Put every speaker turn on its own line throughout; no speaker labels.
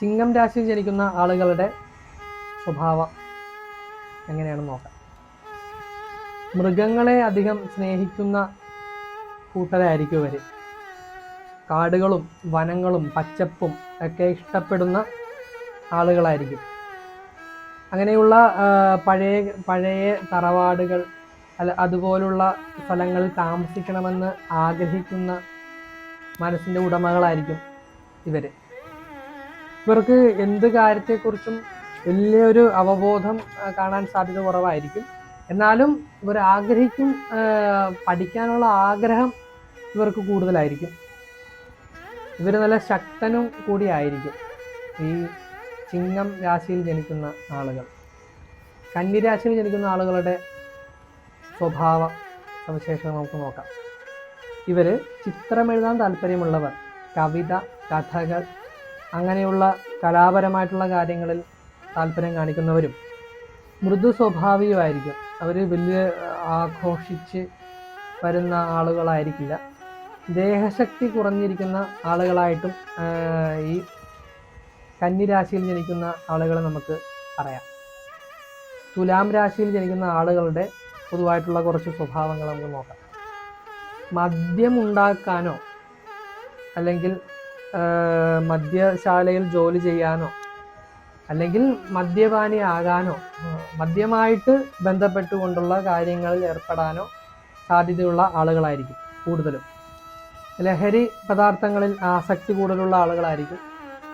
ചിങ്ങം രാശിയിൽ ജനിക്കുന്ന ആളുകളുടെ സ്വഭാവം എങ്ങനെയാണ് നോക്കാം. മൃഗങ്ങളെ അധികം സ്നേഹിക്കുന്ന കൂട്ടരായിരിക്കും ഇവർ കാടുകളും വനങ്ങളും പച്ചപ്പും ഒക്കെ ഇഷ്ടപ്പെടുന്ന ആളുകളായിരിക്കും. അങ്ങനെയുള്ള പഴയ പഴയ തറവാടുകൾ അല്ല അതുപോലുള്ള സ്ഥലങ്ങളിൽ താമസിക്കണമെന്ന് ആഗ്രഹിക്കുന്ന മനസ്സിന്റെ ഉടമകളായിരിക്കും ഇവർ ഇവർക്ക് എന്ത് കാര്യത്തെക്കുറിച്ചും വലിയൊരു അവബോധം കാണാൻ സാധ്യത കുറവായിരിക്കും. എന്നാലും ഇവർ ആഗ്രഹിക്കും പഠിക്കാനുള്ള ആഗ്രഹം ഇവർക്ക് കൂടുതലായിരിക്കും. ഇവർ നല്ല ശക്തനും കൂടിയായിരിക്കും ഈ ചിങ്ങം രാശിയിൽ ജനിക്കുന്ന ആളുകൾ. കന്നിരാശിയിൽ ജനിക്കുന്ന ആളുകളുടെ സ്വഭാവ സവിശേഷത നമുക്ക് നോക്കാം. ഇവർ ചിത്രമെഴുതാൻ താല്പര്യമുള്ളവർ കവിത കഥകൾ അങ്ങനെയുള്ള കലാപരമായിട്ടുള്ള കാര്യങ്ങളിൽ താല്പര്യം കാണിക്കുന്നവരും മൃദു സ്വഭാവികമായിരിക്കും അവർ വലിയ ആഘോഷിച്ച് വരുന്ന ആളുകളായിരിക്കില്ല. ദേഹശക്തി കുറഞ്ഞിരിക്കുന്ന ആളുകളായിട്ടും ഈ കന്നിരാശിയിൽ ജനിക്കുന്ന ആളുകളെ നമുക്ക് പറയാം തുലാം രാശിയിൽ ജനിക്കുന്ന ആളുകളുടെ പൊതുവായിട്ടുള്ള കുറച്ച് സ്വഭാവങ്ങൾ നമുക്ക് നോക്കാം. മദ്യം ഉണ്ടാക്കാനോ അല്ലെങ്കിൽ മദ്യശാലയിൽ ജോലി ചെയ്യാനോ അല്ലെങ്കിൽ മദ്യപാനി ആകാനോ മദ്യമായിട്ട് ബന്ധപ്പെട്ടുകൊണ്ടുള്ള കാര്യങ്ങളിൽ ഏർപ്പെടാനോ സാധ്യതയുള്ള ആളുകളായിരിക്കും കൂടുതലും. ലഹരി പദാർത്ഥങ്ങളിൽ ആസക്തി കൂടുതലുള്ള ആളുകളായിരിക്കും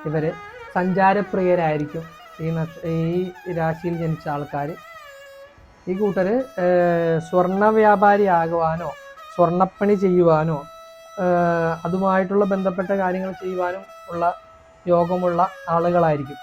ഇവർ സഞ്ചാരപ്രിയരായിരിക്കും ഈ ഈ രാശിയിൽ ജനിച്ച ആൾക്കാർ ഈ കൂട്ടർ സ്വർണ വ്യാപാരി ആകുവാനോ സ്വർണപ്പണി ചെയ്യുവാനോ അതുമായിട്ടുള്ള ബന്ധപ്പെട്ട കാര്യങ്ങൾ ചെയ്യുവാനും ഉള്ള യോഗമുള്ള ആളുകളായിരിക്കും.